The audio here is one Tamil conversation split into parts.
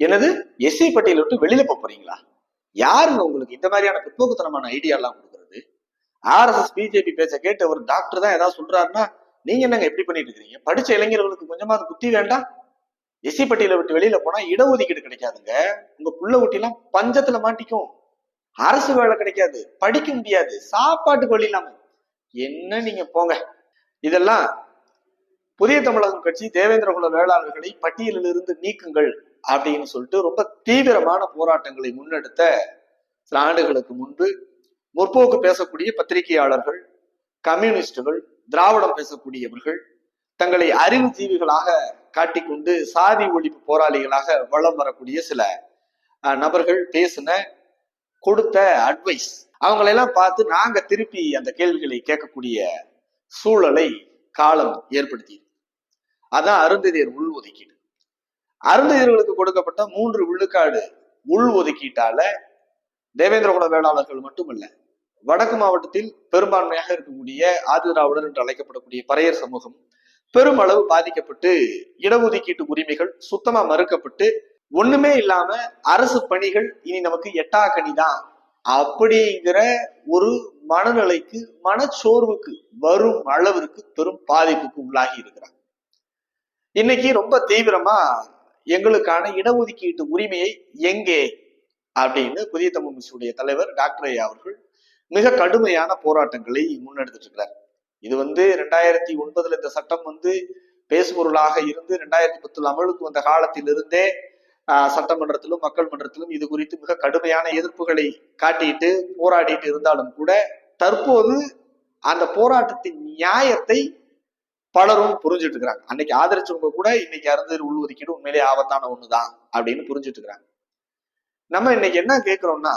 எனது எஸ்சி பட்டியல விட்டு வெளியில போக போறீங்களா? யாருங்க உங்களுக்கு இந்த மாதிரியான பிற்போக்குத்தனமான ஐடியா எல்லாம் கொடுக்கறது? ஆர்எஸ்எஸ் பிஜேபி பேச்ச கேட்டு ஒரு டாக்டர் தான் ஏதாவது சொல்றாருன்னா நீங்க என்னங்க எப்படி பண்ணிட்டு இருக்கீங்க? படிச்ச இளைஞர்களுக்கு கொஞ்சமாவது புத்தி வேண்டாம்? எஸ்சி பட்டியலை விட்டு வெளியில போனா இடஒதுக்கீடு கிடைக்காதுங்க. உங்க புள்ள ஊட்டிலாம் பஞ்சத்துல மாட்டிக்கும். அரசு வேலை கிடைக்காது படிக்க முடியாது சாப்பாட்டுக்கு வழி இல்லாம. என்ன நீங்க போங்க. இதெல்லாம் புதிய தமிழகம் கட்சி தேவேந்திரகுல வேளாளர்களை பட்டியலில் இருந்து நீக்குங்கள். அப்படின்னு சொல்லிட்டு ரொம்ப தீவிரமான போராட்டங்களை முன்னெடுத்த சில ஆண்டுகளுக்கு முன்பு முற்போக்கு பேசக்கூடிய பத்திரிகையாளர்கள் கம்யூனிஸ்டுகள் திராவிடம் பேசக்கூடியவர்கள் தங்களை அறிவுஜீவிகளாக காட்டிக்கொண்டு சாதி ஒழிப்பு போராளிகளாக வளம் வரக்கூடிய சில அஹ், நபர்கள் பேசின கொடுத்த அட்வைஸ் அவங்களெல்லாம் பார்த்து நாங்க திருப்பி அந்த கேள்விகளை கேட்கக்கூடிய சூழலை காலம் ஏற்படுத்தி அதான் அருந்ததியர் உள் ஒதுக்கீடு. அருந்ததியர்களுக்கு கொடுக்கப்பட்ட மூன்று விழுக்காடு உள் ஒதுக்கீட்டால தேவேந்திரகுல வேளாளர்கள் மட்டுமல்ல வடக்கு மாவட்டத்தில் பெரும்பான்மையாக இருக்கக்கூடிய ஆதிதிராவிடர் என்று அழைக்கப்படக்கூடிய பறையர் சமூகம் பெருமளவு பாதிக்கப்பட்டு இடஒதுக்கீட்டு உரிமைகள் சுத்தமா மறுக்கப்பட்டு ஒண்ணுமே இல்லாம அரசு பணிகள் இனி நமக்கு எட்டாக்கணி தான் அப்படிங்கிற ஒரு மனநிலைக்கு மனச்சோர்வுக்கு வரும் அளவிற்கு பெரும் பாதிப்புக்கு உள்ளாகி இருக்கிறாங்க. இன்னைக்கு ரொம்ப தீவிரமா எங்களுக்கான இடஒதுக்கீட்டு உரிமையை எங்கே? அப்படின்னு புதிய தமிழ் மிஸ்ஸுடைய தலைவர் டாக்டர் ஐயா அவர்கள் மிக கடுமையான போராட்டங்களை முன்னெடுத்துட்டு இருக்கிறார் இது வந்து ரெண்டாயிரத்தி ஒன்பதுல இந்த சட்டம் வந்து பேசுபொருளாக இருந்து ரெண்டாயிரத்தி பத்துல அமலுக்கு வந்த காலத்திலிருந்தே சட்டமன்றத்திலும் மக்கள் மன்றத்திலும் இது குறித்து மிக கடுமையான எதிர்ப்புகளை காட்டிட்டு போராடிட்டு இருந்தாலும் கூட தற்போது அந்த போராட்டத்தின் நியாயத்தை பலரும் புரிஞ்சுட்டு இருக்கிறாங்க அன்னைக்கு ஆதரிச்சவங்க கூட இன்னைக்கு அறந்தது உள் ஒதுக்கீடு உண்மையிலே ஆபத்தான ஒண்ணுதான் அப்படின்னு புரிஞ்சுட்டு இருக்கிறாங்க நம்ம இன்னைக்கு என்ன கேட்கிறோம்னா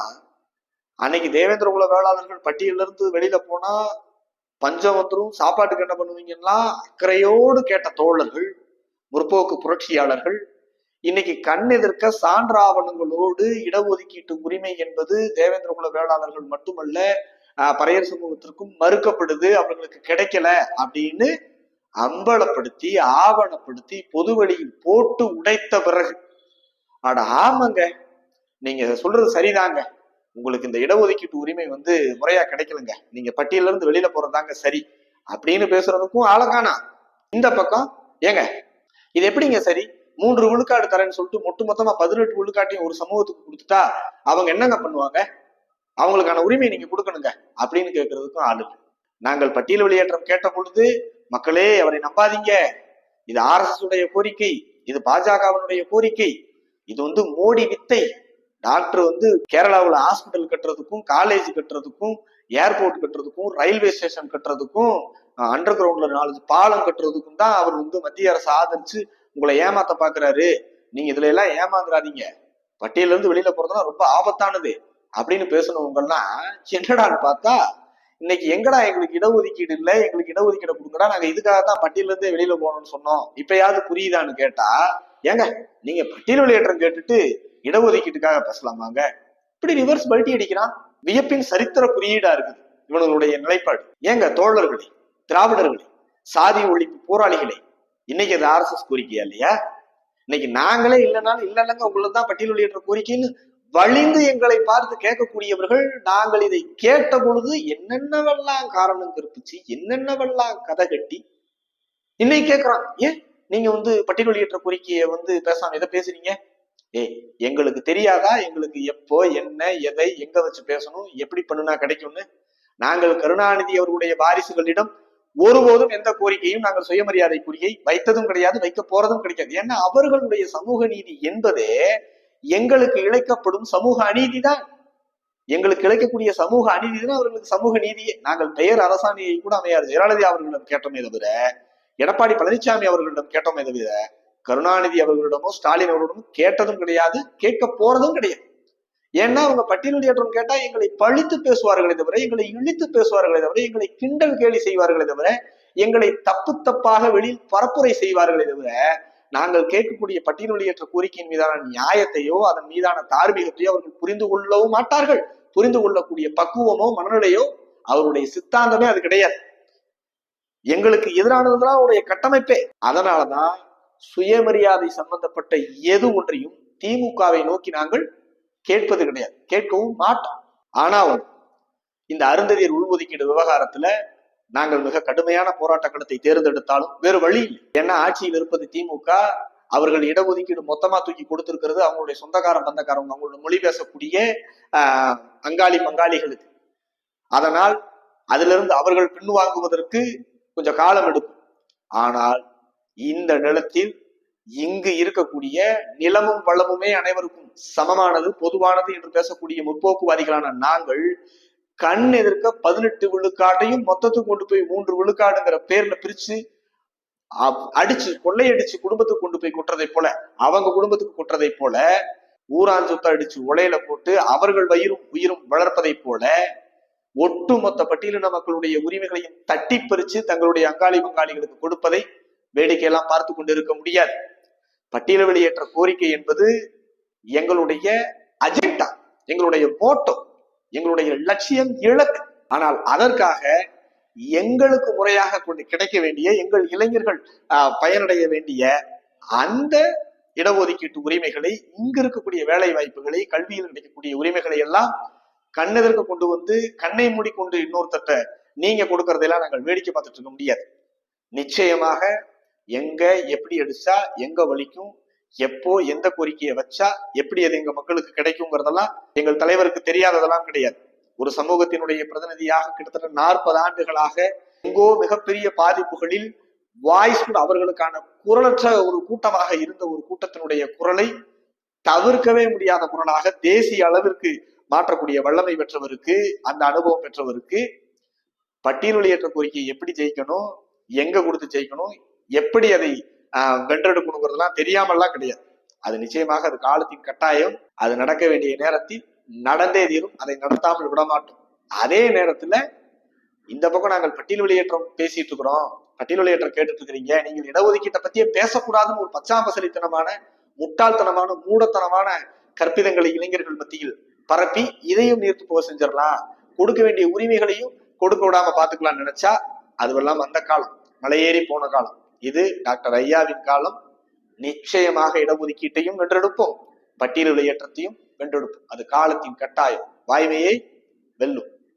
அன்னைக்கு தேவேந்திர குல வேளாளர்கள் பட்டியல இருந்து வெளியில போனா பஞ்சம் வந்துடும் சாப்பாட்டுக்கு என்ன பண்ணுவீங்கன்னா அக்கறையோடு கேட்ட தோழர்கள் முற்போக்கு புரட்சியாளர்கள் இன்னைக்கு கண் எதிர்க்க சான்றாவணங்களோடு இடஒதுக்கீட்டு உரிமை என்பது தேவேந்திர குல வேளாளர்கள் மட்டுமல்ல பறையர் சமூகத்திற்கும் மறுக்கப்படுது அவர்களுக்கு கிடைக்கல அப்படின்னு அம்பலப்படுத்தி ஆவணப்படுத்தி பொது வழியில் போட்டு உடைத்த பிறகு. ஆட ஆமாங்க. நீங்க சொல்றது சரிதாங்க. உங்களுக்கு இந்த இடஒதுக்கீட்டு உரிமை வந்து முறையா கிடைக்கலங்க. நீங்க பட்டியல இருந்து வெளியில போறதாங்க சரி. அப்படின்னு பேசுறதுக்கும் ஆளக்கானா இந்த பக்கம். ஏங்க இது எப்படிங்க சரி? மூன்று விழுக்காடு தரேன்னு சொல்லிட்டு மொட்டு மொத்தமா பதினெட்டு விழுக்காட்டையும் ஒரு சமூகத்துக்கு கொடுத்துட்டா அவங்க என்னங்க பண்ணுவாங்க? அவங்களுக்கான உரிமையை நீங்க கொடுக்கணுங்க. அப்படின்னு கேட்கறதுக்கும் ஆளு நாங்கள் பட்டியல் வெளியேற்றம் கேட்ட பொழுது மக்களே அவரை நம்பாதீங்க. இது ஆர்எஸ்எஸ் உடைய கோரிக்கை இது பாஜகவினுடைய கோரிக்கை. இது வந்து மோடி வித்தை. டாக்டர் வந்து கேரளாவில் ஹாஸ்பிட்டல் கட்டுறதுக்கும் காலேஜ் கட்டுறதுக்கும் ஏர்போர்ட் கட்டுறதுக்கும் ரயில்வே ஸ்டேஷன் கட்டுறதுக்கும் அண்டர் கிரவுண்ட்ல நாலு பாலம் கட்டுறதுக்கும் தான் அவர் வந்து மத்திய அரசு ஆதரிச்சு உங்களை ஏமாத்த பாக்குறாரு. நீங்க இதுல எல்லாம் ஏமாந்துடாதீங்க பட்டியல இருந்து வெளியில போறதுலாம் ரொம்ப ஆபத்தானது. அப்படின்னு பேசணுவங்க எல்லாம் என்னடான்னு பார்த்தா இன்னைக்கு எங்கடா எங்களுக்கு இடஒதுக்கீடு இல்லை? எங்களுக்கு இடஒதுக்கீடு கொடுங்கடா. நாங்க இதுக்காக தான் பட்டியல வெளியில போகணும்னு சொன்னோம். இப்பயாவது புரியுதான்னு கேட்டா ஏங்க நீங்க பட்டியல் வெளியேற்றம் கேட்டுட்டு இடஒதுக்கீட்டுக்காக பேசலாமாங்க? இப்படி ரிவர்ஸ் பல்ட்டி அடிக்கிறான். வியப்பின் சரித்திர குறியீடா இருக்குது இவனுடைய நிலைப்பாடு. ஏங்க தோழர்களே திராவிடர்களே சாதி ஒழிப்பு போராளிகளே இன்னைக்கு அது ஆர்எஸ்எஸ் கோரிக்கையா இல்லையா? இன்னைக்கு நாங்களே இல்லைனாலும் இல்ல உங்களுக்கு தான் பட்டியல் வெளியேற்ற கோரிக்கைன்னு வழிந்து எங்களை பார்த்து கேட்கக்கூடியவர்கள் நாங்கள் இதை கேட்ட பொழுது என்னென்னவெல்லாம் காரணம் கற்பிச்சு என்னென்னவெல்லாம் கதை கட்டி இன்னைக்கு கேட்கிறான் ஏன் நீங்க வந்து பட்டியல் வெளியேற்ற கோரிக்கையை வந்து பேசாம எதை பேசுறீங்க? ஏய் எங்களுக்கு தெரியாதா? எங்களுக்கு எப்போ என்ன எதை எங்க வச்சு பேசணும்? எப்படி பண்ணுனா கிடைக்கும்னு? நாங்கள் கருணாநிதி அவர்களுடைய வாரிசுகளிடம் ஒருபோதும் எந்த கோரிக்கையும் நாங்கள் சுயமரியாதைக்குரியை வைத்ததும் கிடையாது வைக்க போறதும் கிடைக்காது. ஏன்னா அவர்களுடைய சமூக நீதி என்பதே எங்களுக்கு இழைக்கப்படும் சமூக அநீதி தான் எங்களுக்கு இழைக்கக்கூடிய சமூக அநீதி தான் அவர்களுக்கு சமூக நீதியே. நாங்கள் பெயர் அரசாணையை கூட அமையார் ஜெயலலிதா அவர்களிடம் கேட்டோமே தவிர எடப்பாடி பழனிசாமி அவர்களிடம் கேட்டோமே தவிர கருணாநிதி அவர்களிடமோ ஸ்டாலின் அவர்களிடமோ கேட்டதும் கிடையாது கேட்க போறதும் கிடையாது. ஏன்னா அவங்க பட்டியல் கேட்டா எங்களை பழித்து பேசுவார்களே தவிர எங்களை இழித்து பேசுவார்களே தவிர எங்களை கிண்டல் கேலி செய்வார்களே தவிர எங்களை தப்பு தப்பாக வெளியில் பரப்புரை செய்வார்களே தவிர நாங்கள் கேட்கக்கூடிய பட்டியல் வெளியேற்ற கோரிக்கையின் மீதான நியாயத்தையோ அதன் மீதான தார்மீகத்தையோ அவர்கள் புரிந்து கொள்ளவும் மாட்டார்கள். புரிந்து கொள்ளக்கூடிய பக்குவமோ மனநிலையோ அவருடைய சித்தாந்தமே அது கிடையாது. எங்களுக்கு எதிரானதுதான் அவருடைய கட்டமைப்பே. அதனாலதான் சுயமரியாதை சம்பந்தப்பட்ட எது ஒன்றையும் திமுகவை நோக்கி நாங்கள் கேட்பது கிடையாது. கேட்கவும் மாட்டோம். ஆனா இந்த அருந்ததியர் உள்ஒதுக்கீடு விவகாரத்துல நாங்கள் மிக கடுமையான போராட்ட களத்தை தேர்ந்தெடுத்தாலும் வேறு வழி இல்லை. ஏன்னா ஆட்சியில் இருப்பது திமுக? அவர்கள் இடஒதுக்கீடு மொத்தமா தூக்கி கொடுத்திருக்கிறது. அவங்களுடைய சொந்தக்கார பந்தக்காரங்க அவங்களோட மொழி பேசக்கூடிய ஆஹ், அங்காளி பங்காளிகளுக்கு. அதனால் அதிலிருந்து அவர்கள் பின்வாங்குவதற்கு கொஞ்சம் காலம் எடுக்கும். ஆனால் இந்த நிலத்தில் இங்கு இருக்கக்கூடிய நிலமும் வளமுமே அனைவருக்கும் சமமானது பொதுவானது என்று பேசக்கூடிய முற்போக்குவாதிகளான நாங்கள் கண் எதிர்க்க பதினெட்டு விழுக்காட்டையும் மொத்தத்துக்கு கொண்டு போய் மூன்று விழுக்காடுங்கிற பேர்ல பிரிச்சு அப்- அடிச்சு கொள்ளையடிச்சு குடும்பத்துக்கு கொண்டு போய் கொட்டுறதை போல அவங்க குடும்பத்துக்கு கொட்டுறதை போல ஊராஞ்சொத்தை அடிச்சு உலையில போட்டு அவர்கள் வயிறும் உயிரும் வளர்ப்பதை போல ஒட்டுமொத்த பட்டியலின மக்களுடைய உரிமைகளையும் தட்டி பறிச்சு தங்களுடைய அங்காளி பங்காளிகளுக்கு கொடுப்பதை வேடிக்கையெல்லாம் பார்த்து கொண்டு இருக்க முடியாது. பட்டியல வெளியேற்ற கோரிக்கை என்பது எங்களுடைய அஜெண்டா எங்களுடைய மோட்டோ எங்களுடைய லட்சியம் இலக்கு ஆனால் அதற்காக எங்களுக்கு முறையாக கொண்டு கிடைக்க வேண்டிய எங்கள் இளைஞர்கள் பயனடைய வேண்டிய அந்த இடஒதுக்கீட்டு உரிமைகளை இங்க இருக்கக்கூடிய வேலை வாய்ப்புகளை கல்வியில் கிடைக்கக்கூடிய உரிமைகளை எல்லாம் கண்ணெதற்கு கொண்டு வந்து கண்ணை மூடிக்கொண்டு இன்னொருத்தட்ட நீங்க கொடுக்கறதெல்லாம் நாங்கள் வேடிக்கை பார்த்துட்டு இருக்க முடியாது. நிச்சயமாக எங்க எப்படி அடிச்சா எங்க வலிக்கும் எப்போ எந்த கோரிக்கையை வச்சா எப்படி அது எங்க மக்களுக்கு கிடைக்குங்கிறதெல்லாம் எங்கள் தலைவருக்கு தெரியாததெல்லாம் கிடையாது. ஒரு சமூகத்தினுடைய பிரதிநிதியாக கிட்டத்தட்ட நாற்பது ஆண்டுகளாக எங்கோ மிகப்பெரிய பாதிப்புகளில் வாய்ஸ் அவர்களுக்கான குரலற்ற ஒரு கூட்டமாக இருந்த ஒரு கூட்டத்தினுடைய குரலை தவிர்க்கவே முடியாத குரலாக தேசிய அளவிற்கு மாற்றக்கூடிய வல்லமை பெற்றவருக்கு அந்த அனுபவம் பெற்றவருக்கு பட்டியல் வெளியேற்ற கோரிக்கையை எப்படி ஜெயிக்கணும் எங்க கொடுத்து ஜெயிக்கணும் எப்படி அதை வென்றெடுக்கணுங்கிறதுலாம் வென்றெடுக்கணுங்கிறதெல்லாம் தெரியாமல்லாம் கிடையாது. அது நிச்சயமாக அது காலத்தின் கட்டாயம். அது நடக்க வேண்டிய நேரத்தில் நடந்தே தீரும். அதை நடத்தாமல் விட மாட்டோம் அதே நேரத்துல இந்த பக்கம் நாங்கள் பட்டியல் வெளியேற்றம் பேசிட்டு இருக்கிறோம். பட்டியல் வெளியேற்றம் கேட்டுட்டு இருக்கிறீங்க. நீங்கள் இடஒதுக்கீட்டை பத்தியே பேசக்கூடாதுன்னு ஒரு பச்சாம்பசலித்தனமான முட்டாள்தனமான மூடத்தனமான கற்பிதங்களை இளைஞர்கள் மத்தியில் பரப்பி இதையும் நீர்த்து போக செஞ்சிடலாம். கொடுக்க வேண்டிய உரிமைகளையும் கொடுக்க விடாம பாத்துக்கலாம் நினைச்சா அதுவெல்லாம் அந்த காலம். மலையேறி போன காலம். இது டாக்டர் ஐயாவின் காலம். நிச்சயமாக இடஒதுக்கீட்டையும் வென்றெடுப்போம். பட்டியல் வெளியேற்றத்தையும் வென்றெடுப்போம். அது காலத்தின் கட்டாயம் வாய்மையை வெல்லும்.